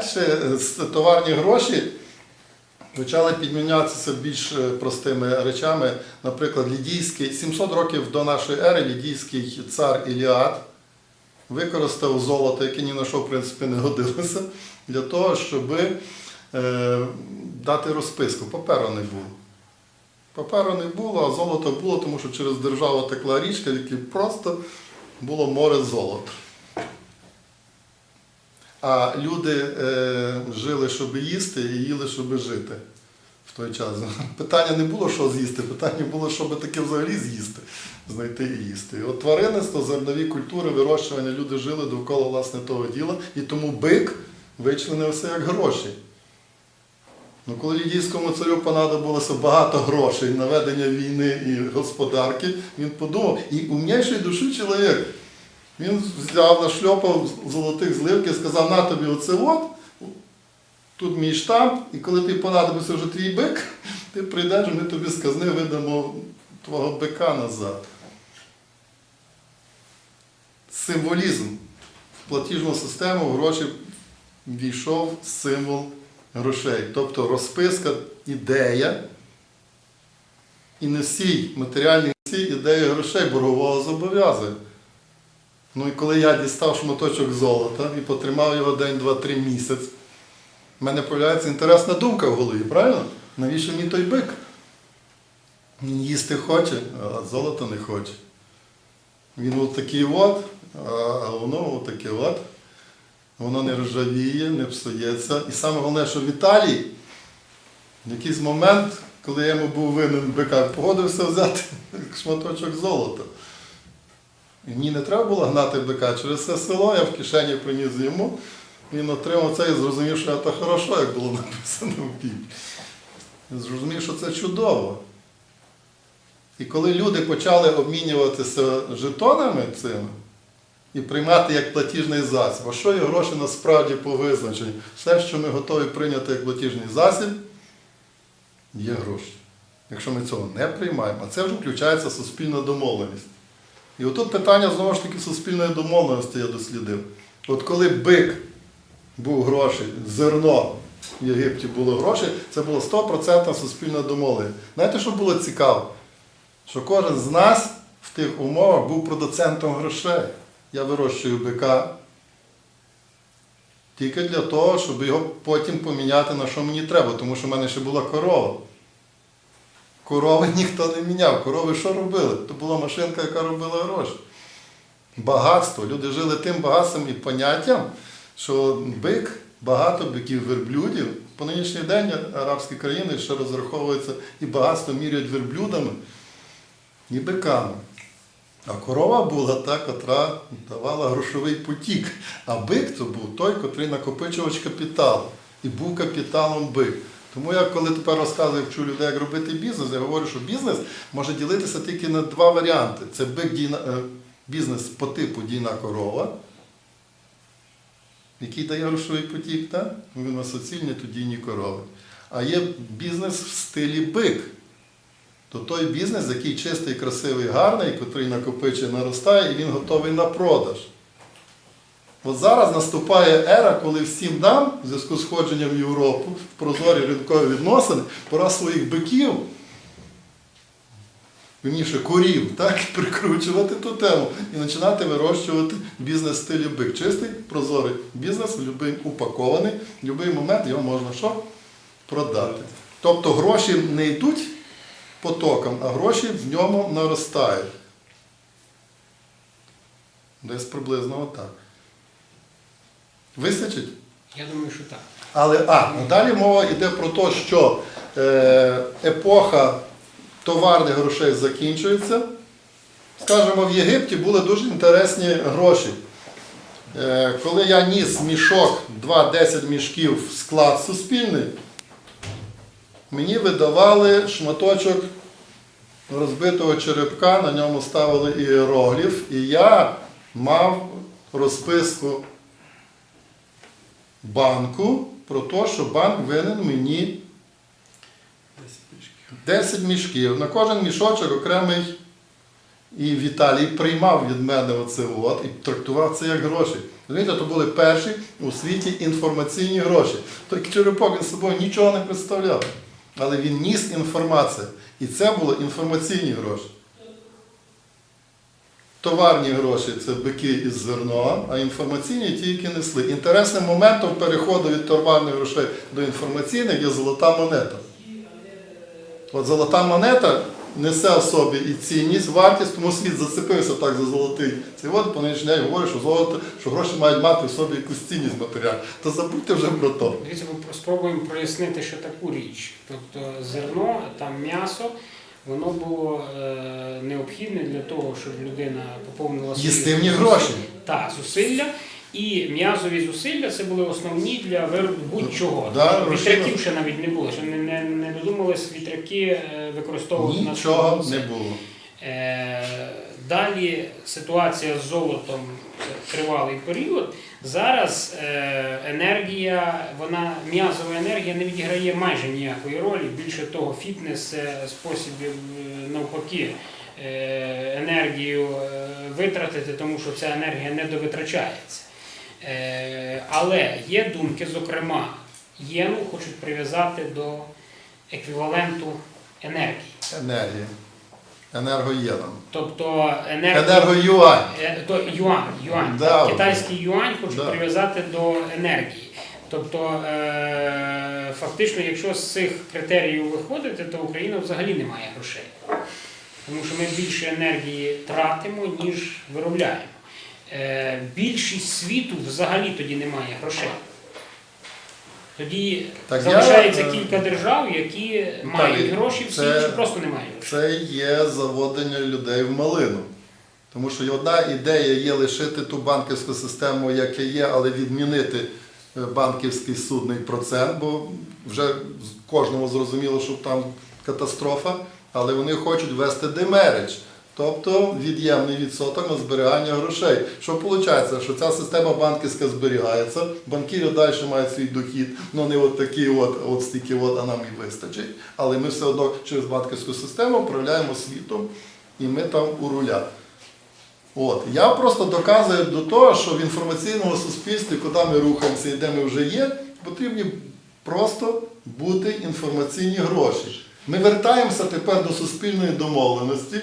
Далі товарні гроші почали підмінятися більш е, простими речами. Наприклад, лідійський, 700 років до нашої ери лідійський цар Іліад використав золото, яке ні на що, в принципі, не годилося, для того, щоб е, дати розписку. Паперу не було. Паперу не було, а золото було, тому що через державу текла річка, в якій просто було море золота. А люди е, жили, щоб їсти, і їли, щоб жити в той час. Питання не було, що з'їсти, питання було, щоб таке взагалі з'їсти, знайти і їсти. От тваринництво, зернові культури, вирощування, люди жили довкола власне того діла, і тому бик вичленився як гроші. Ну, коли лідійському царю понадобилося багато грошей на ведення війни і господарки, він подумав, і умніший душі чоловік. Він взяв, нашльопав золотих зливки, сказав, на тобі оце от, тут мій штамп, і коли тобі понадобиться вже твій бик, ти прийдеш, ми тобі з казни видамо твого бика назад. Символізм. В платіжну систему в гроші війшов символ грошей. Тобто розписка, ідея і носій, матеріальний носій ідеї грошей боргового зобов'язання. Ну і коли я дістав шматочок золота і потримав його день, два, три місяць, в мене з'являється інтересна думка в голові, правильно? Навіщо мені той бик? Він їсти хоче, а золото не хоче. Він от такий от, а воно от таке от. Воно не ржавіє, не псується. І саме головне, що в Італії в якийсь момент, коли я йому був винен бика, погодився взяти шматочок золота. І мені не треба було гнати бика через це село, я в кишені приніс йому. Він отримав це і зрозумів, що це хорошо, як було написано в Біблії. Зрозумів, що це чудово. І коли люди почали обмінюватися жетонами цими і приймати як платіжний засіб, а що є гроші насправді по визначенню? Все, що ми готові прийняти як платіжний засіб, є гроші. Якщо ми цього не приймаємо, а це вже включається суспільна домовленість. І отут питання знову ж таки суспільної домовленості я дослідив. От коли бик був гроші, зерно в Єгипті було гроші, це було 100% суспільна домовленість. Знаєте, що було цікаво? Що кожен з нас в тих умовах був продуцентом грошей. Я вирощую бика тільки для того, щоб його потім поміняти на що мені треба, тому що в мене ще була корова. Корови ніхто не міняв. Корови що робили? То була машинка, яка робила гроші. Багатство. Люди жили тим багатством і поняттям, що бик, багато биків, верблюдів. По нинішній день арабські країни ще розраховуються і багатство міряють верблюдами і биками. А корова була та, котра давала грошовий потік. А бик це був той, котрий накопичувач капіталу. І був капіталом бик. Тому я коли тепер розказую, вчу людей, як робити бізнес, я говорю, що бізнес може ділитися тільки на два варіанти. Це бик дійна, е, бізнес по типу дійна корова, який дає грошовий потік, так? він асоційний, то дійні корови. А є бізнес в стилі бик. То той бізнес, який чистий, красивий, гарний, який накопичує, наростає, і він готовий на продаж. От зараз наступає ера, коли всім нам, в зв'язку з входженням в Європу, в прозорі ринкові відносини, пора своїх биків, вірніше корів, так, прикручувати ту тему і починати вирощувати бізнес в стилі бик. Чистий, прозорий бізнес, будь-який упакований, в будь-який момент його можна що? Продати. Тобто гроші не йдуть потоком, а гроші в ньому наростають. Десь приблизно отак. Вистачить? Я думаю, що так. Але а, далі мова йде про те, що е, епоха товарних грошей закінчується. Скажімо, в Єгипті були дуже інтересні гроші. Е, коли я ніс мішок 2-10 мішків в склад суспільний, мені видавали шматочок розбитого черепка, на ньому ставили іерогліф, і я мав розписку банку про те, що банк винен мені 10 мішків. На кожен мішочок окремий. І Віталій приймав від мене оце от і трактував це як гроші. Розумієте, то були перші у світі інформаційні гроші. Той черепок з собою нічого не представляв. Але він ніс інформацію. І це були інформаційні гроші. Товарні гроші це бики із зерно, а інформаційні ті, які несли. Інтересним моментом переходу від товарних грошей до інформаційних є золота монета. От золота монета несе в собі і цінність, вартість, тому світ зацепився так за золотий. Цей от по нинішній день говорить, що золото, що гроші мають мати в собі якусь цінність матеріальну. То забудьте вже про то. Дивіться, спробуємо прояснити, що таку річ. Тобто зерно, там м'ясо, воно було е, необхідне для того, щоб людина поповнила Їстивні гроші. Так, зусилля. І м'язові зусилля це були основні для виробу будь-чого. Да. Вітряків ще навіть не було, ще не, не, не додумались вітряки використовувати використовувати на Нічого не було. Е, Далі ситуація з золотом тривалий період. Зараз е, енергія, вона м'язова енергія не відіграє майже ніякої ролі. Більше того, фітнес це спосіб е, навпаки е, енергію е, витратити, тому що ця енергія не довитрачається. Е, Але є думки, зокрема, єну хочуть прив'язати до еквіваленту енергії. Енергія. Енергоєном. Тобто енергія. Енергоюань. Е, То юань, юань. Да. Китайський юань хочуть Да. прив'язати до енергії. Тобто, е, фактично, якщо з цих критеріїв виходити, то Україна взагалі не має грошей. Тому що ми більше енергії тратимо, ніж виробляємо. Е, більшість світу взагалі тоді не має грошей. Тоді Так залишається е, кілька держав, які мають гроші, всі це- інші просто не мають. Це є заводення людей в малину. Тому що одна ідея є лишити ту банківську систему, яка є, але відмінити е, банківський судний процент, бо вже кожному зрозуміло, що там катастрофа, але вони хочуть ввести демерич, тобто від'ємний відсоток на зберігання грошей. Що виходить, що ця система банківська зберігається, банкіри далі мають свій дохід, ну не от такий от, от стільки от, а нам і вистачить. Але ми все одно через банківську систему управляємо світом, і ми там у рулях. От. Я просто доказую до того, що в інформаційному суспільстві, куди ми рухаємося і де ми вже є, потрібні просто бути інформаційні гроші. Ми вертаємося тепер до суспільної домовленості.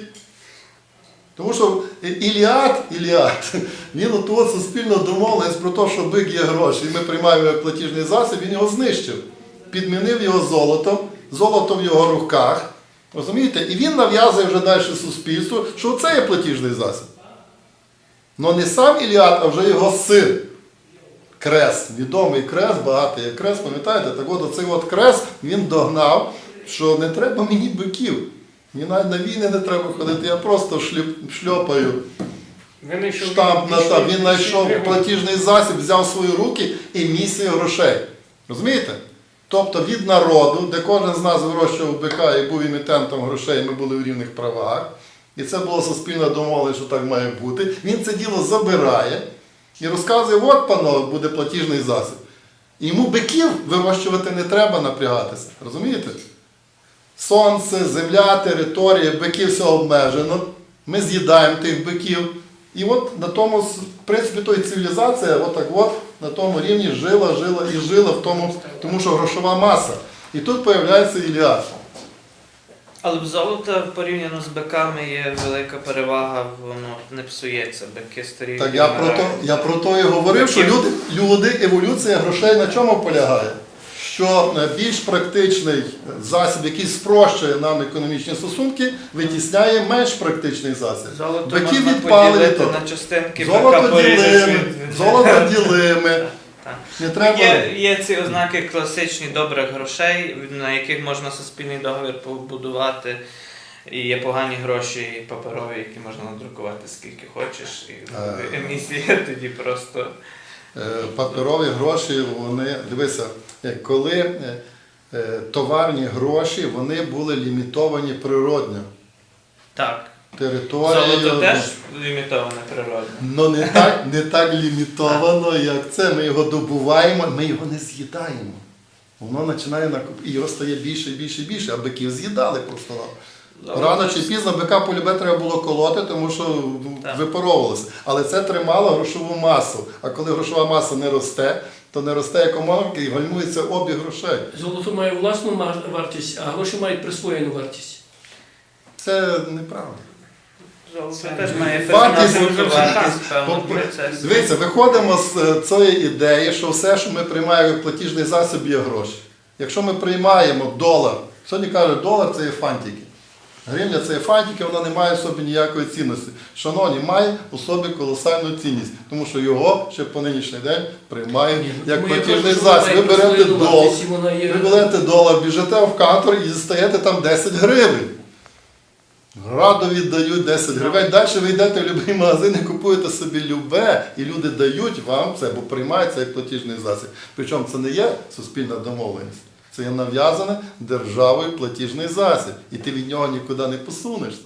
Тому що Іліад, Іліад, він от суспільну домовленість про те, що бик є гроші, і ми приймаємо як платіжний засіб, він його знищив. Підмінив його золотом, золото в його руках. Розумієте? І він нав'язує вже далі суспільству, що це є платіжний засіб. Но не сам Іліад, а вже його син. Крес, відомий крес, багатий є крес, пам'ятаєте? Так от оцей от крес він догнав, що не треба мені биків. Навіть на війни не треба ходити, я просто шліп, шльопаю штамп на штамп. Він знайшов платіжний засіб, взяв свої руки і місію грошей. Розумієте? Тобто від народу, де кожен з нас вирощував бика і був емітентом грошей, ми були в рівних правах. І це була суспільна домовленість, що так має бути. Він це діло забирає і розказує, от панове, буде платіжний засіб. І йому биків вирощувати не треба напрягатися. Розумієте? Сонце, земля, територія, биків все обмежено. Ми з'їдаємо тих биків. І от на тому, в принципі, то і цивілізація, отак от на тому рівні жила, жила і жила в тому, тому що грошова маса. І тут з'являється Іліад. Але в золота порівняно з биками є велика перевага, воно не псується, бики старі. Так я про то, я про то і говорив, що люди, люди, еволюція грошей на чому полягає? Що е, більш практичний засіб, який спрощує нам економічні стосунки, витісняє менш практичний засіб. Золото Бики можна відпали на частинки, Золото ділими, золото ділими. Не треба. Є, є ці ознаки класичні добрих грошей, на яких можна суспільний договір побудувати. І є погані гроші паперові, які можна надрукувати скільки хочеш. І Е. емісія тоді просто. Е, Паперові гроші, вони, дивися, е, коли е, товарні гроші вони були лімітовані природньо. Так. Територією. Золото теж лімітоване природне. Ну не так, не так лімітовано, як це. Ми його добуваємо, ми його не з'їдаємо. Воно починає накоп... і його стає більше більше більше, а биків з'їдали просто. Рано чи пізно бика полюбе треба було колоти, тому що ну, Так. випаровувалося. Але це тримало грошову масу. А коли грошова маса не росте, то не росте економіка і гальмується обіг грошей. Золото має власну вартість, а гроші мають присвоєну вартість. Це неправда. Золото Це теж має. Дивіться, виходимо з е, цієї ідеї, що все, що ми приймаємо як платіжний засіб, є гроші. Якщо ми приймаємо долар, сьогодні кажуть, долар це є фантики. Гривня це є фантики, вона не має в собі ніякої цінності. Шановні, має у собі колосальну цінність, тому що його ще по нинішній день приймають Ні, ну, як платіжний засіб. Ви берете долар, ви берете долар, біжите в кантор і дістаєте там 10 гривень. Радо віддають 10 гривень. Далі ви йдете в будь-який магазин і купуєте собі любе, і люди дають вам це, бо приймається як платіжний засіб. Причому це не є суспільна домовленість. Це є нав'язане державою платіжний засіб. І ти від нього нікуди не посунешся.